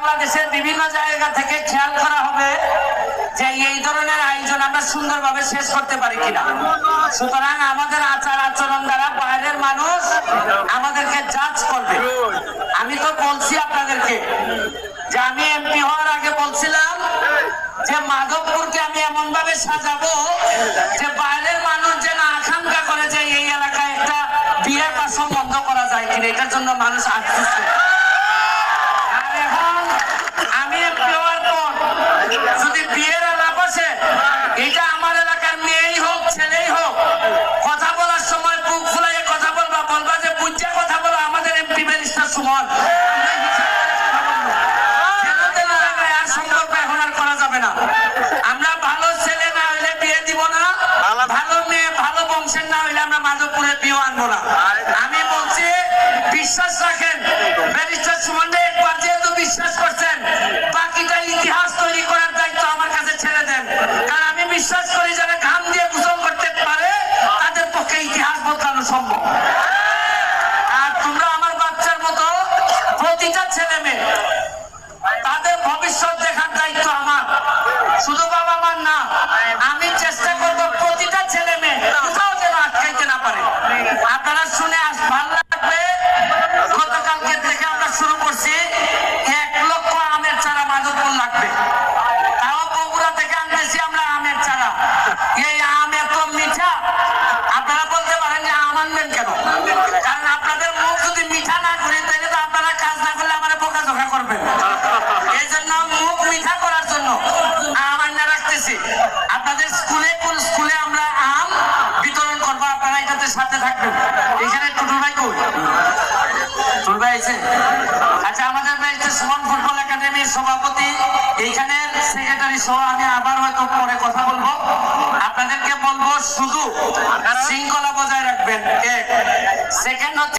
বাংলাদেশের বিভিন্ন জায়গা থেকে খেয়াল করা হবে যে এই ধরনের আয়োজন আমরা সুন্দরভাবে শেষ করতে পারি কিনা। সুতরাং আমাদের আচার আচরণ দ্বারা বাইরের মানুষ আমাদেরকে জাজ করবে। আমি তো বলছি আপনাদেরকে যে আমি এমপি হওয়ার আগে বলছিলাম যে মাধবপুরকে আমি এমন ভাবে সাজাবো যে বাইরের মানুষ যেন আকাঙ্ক্ষা করে যে এই এলাকায় একটা বিয়ে বাসন বন্ধ করা যায় কিনা। এটার জন্য মানুষ আসতেছে না? আমরা ভালো ছেলে না হইলে বিয়ে দিব না। ভালো মেয়ে ভালো বংশের না হইলে আমরা মাধবপুরে বিয়ে আনব না। আমি বলছি বিশ্বাস রাখেন ব্যারিস্টার সুমন একবার যেহেতু বিশ্বাস করছেন বাকিটা ইতিহাস তৈরি করার দায়িত্ব আমার কাছে ছেড়ে দেন। কারণ আমি বিশ্বাস করি যারা ঘাম দিয়ে গোসল করতে পারে তাদের পক্ষে ইতিহাস বদলানো সম্ভব। মিঠা না করি তাহলে তো আপনারা কাজ না করলে আমার বোকা ধোকা করবেন। এই জন্য মুখ মিঠা করার জন্য আম আইনা রাখতেছি। আপনাদের স্কুলে কোন স্কুলে আমরা আম বিতরণ করব আপনারা এটাতে সাথে থাকবেন। এখানে টুটুল ভাই কই? টুটুল ভাই আছে? আচ্ছা আমাদের ব্যারিস্টার সুমন ফুটবল একাডেমির সভাপতি এইখানের সেক্রেটারি সহ আমি আবার হয়তো পরে কথা বলব। আপনাদেরকে বলব শুধু শৃঙ্খলা বজায় রাখবেন। এক। সেকেন্ড হচ্ছে